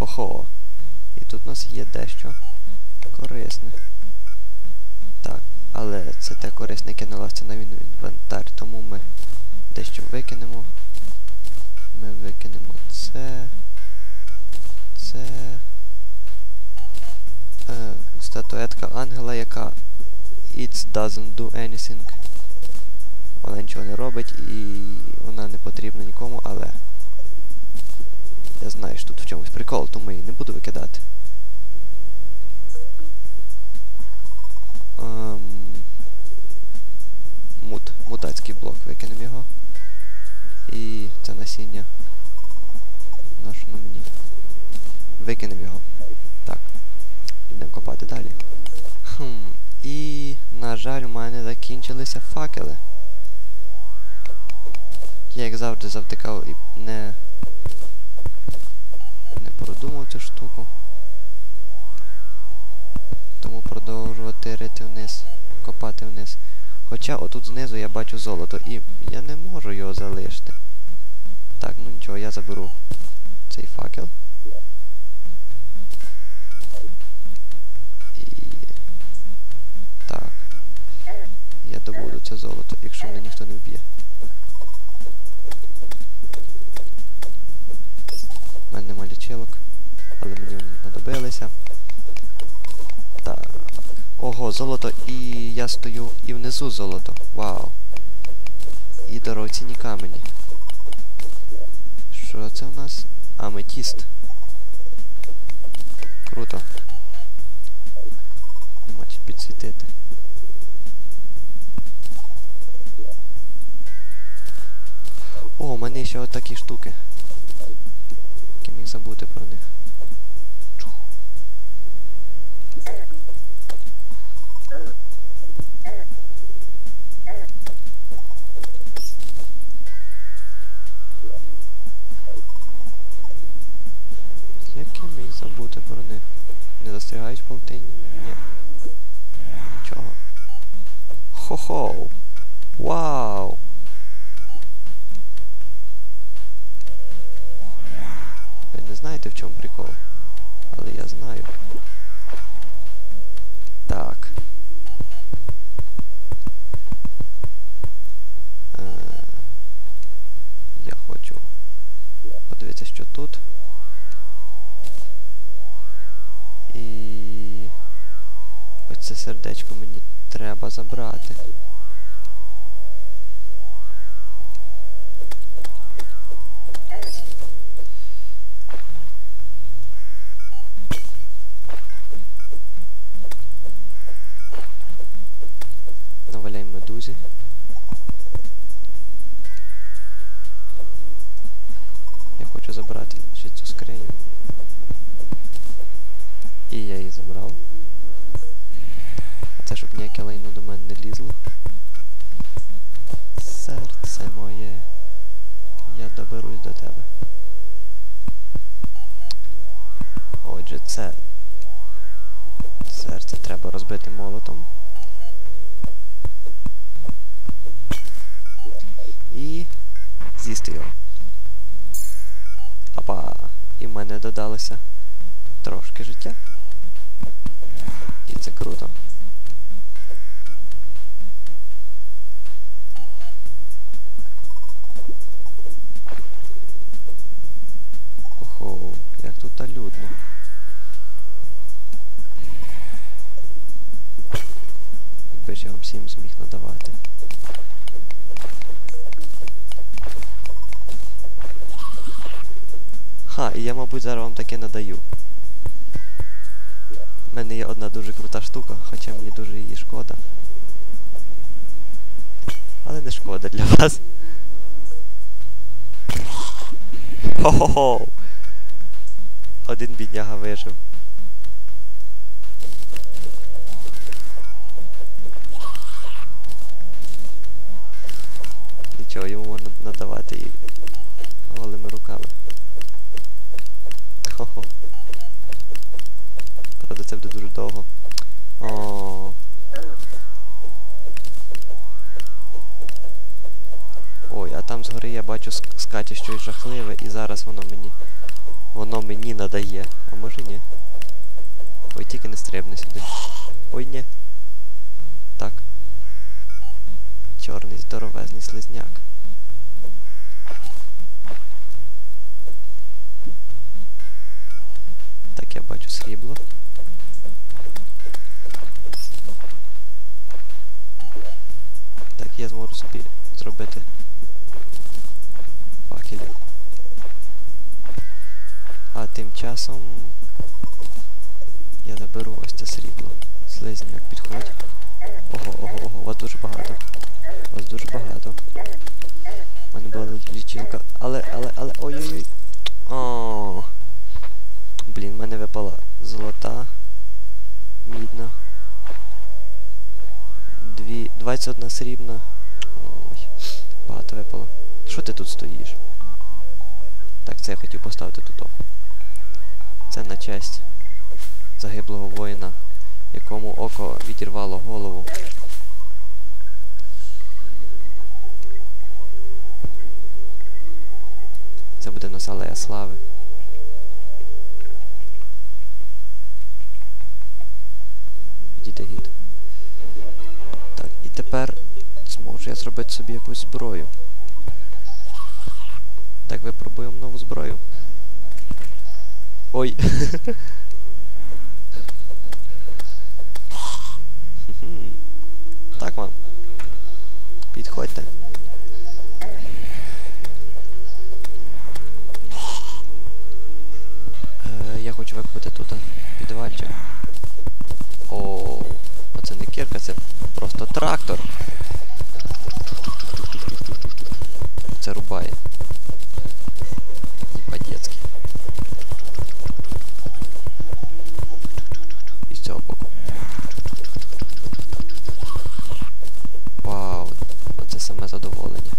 Хо-хо. І тут у нас є дещо корисне. Так, але це те корисне, яке налазиться на війну інвентар, тому ми дещо викинемо. Ми викинемо це. Це. Е, статуетка ангела, яка It doesn't do anything. Вона нічого не робить і вона не потрібна нікому, але я знаю, що тут в чомусь прикол, тому її не буду викидати. Ем... Мут. Мутацький блок. Викинемо його. І це насіння. Нащо на мені? Викинемо його. Так. Йдемо копати далі. Хм. І, на жаль, у мене закінчилися факели. Я як завжди завтикав і не... Продумав цю штуку. Тому продовжувати рити вниз, копати вниз. Хоча отут знизу я бачу золото і я не можу його залишити. Так, ну нічого, я заберу цей факел. І... Так. Я добуду це золото, якщо мене ніхто не вб'є. Мені. Так. Ого, золото, і я стою і внизу золото. Вау. І дорогоцінні камені. Що це у нас? Аметіст. Круто. Чи підсвітити. О, у мене ще отакі штуки. Як міг забути про них. Забути про них? Не застрягають в павутині? Ні. Нічого. Хо-хо! Вау! Ви не знаєте в чому прикол? Але я знаю. Так. Е, я хочу подивитися, що тут. Сердечко мені треба забрати. Наваляємо медузі. Я хочу забрати ще цю скриню. Ніяке лайно до мене не лізло. Серце моє. Я доберусь до тебе. Отже, це серце треба розбити молотом. І з'їсти його. Опа! І в мене додалося трошки життя. І це круто. Всім зміг надавати. Ха, і я, мабуть, зараз вам таке надаю. У мене є одна дуже крута штука, хоча мені дуже її шкода. Але не шкода для вас. Хо-хо-хо! Один бідняга вижив. Надавати і голими руками. Хо-хо. Правда, це буде дуже довго. О. Ой, а там згори я бачу скаче щось жахливе, і зараз воно мені Воно мені надає. А може ні. Ой, тільки не стрибни сюди. Ой, ні. Так. Чорний здоровезний слизняк. Так, я бачу срібло. Так, я зможу собі зробити факелів. А тим часом я заберу ось це срібло. Слизняк, підходь. Ого, ого, ого, вас Дві. 21 срібна. Ой. Багато випало. Що ти тут стоїш? Так, це я хотів поставити тут. Це на честь загиблого воїна, якому око відірвало голову. Це буде в слави. Відійде гід. Тепер зможу я зробити собі якусь зброю. Так, випробуємо нову зброю. Ой. Так вам. Підходьте. Е, я хочу викупити тут підвальчик. Це просто трактор. Це рубає. Не по-детски. І з цього боку. Вау, оце саме задоволення.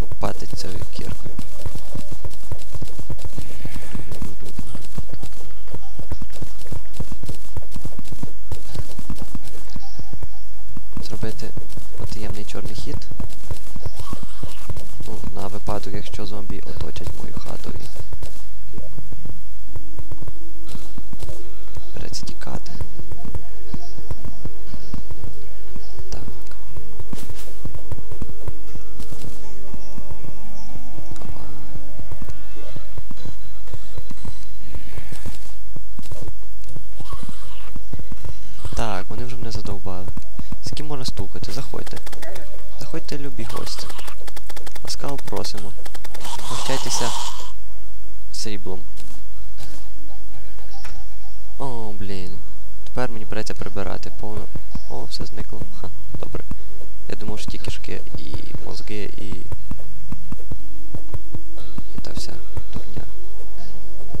Копати цією кіркою. Зробити потаємний чорний хід. Ну, на випадок, якщо зомбі оточать мою хату і береться тікати. Так. Опа. Так, вони вже мене задовбали. З можна стукати? Заходьте. Заходьте, любі гості. Ласкаво просимо. Навчайтеся сріблом. О, блін. Тепер мені придеться прибирати повно. О, все зникло. Ха, добре. Я думав, що ті кишки і мозги і. І та вся дурня.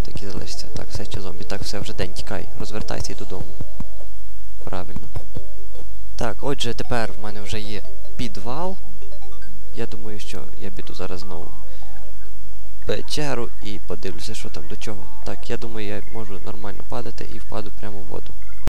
Так і залишиться. Так, все ще зомбі. Так, все вже день тікай. Розвертайся і додому. Правильно. Так, отже, тепер в мене вже є підвал. Я думаю, що я піду зараз знову в печеру і подивлюся, що там до чого. Так, я думаю, я можу нормально падати і впаду прямо в воду.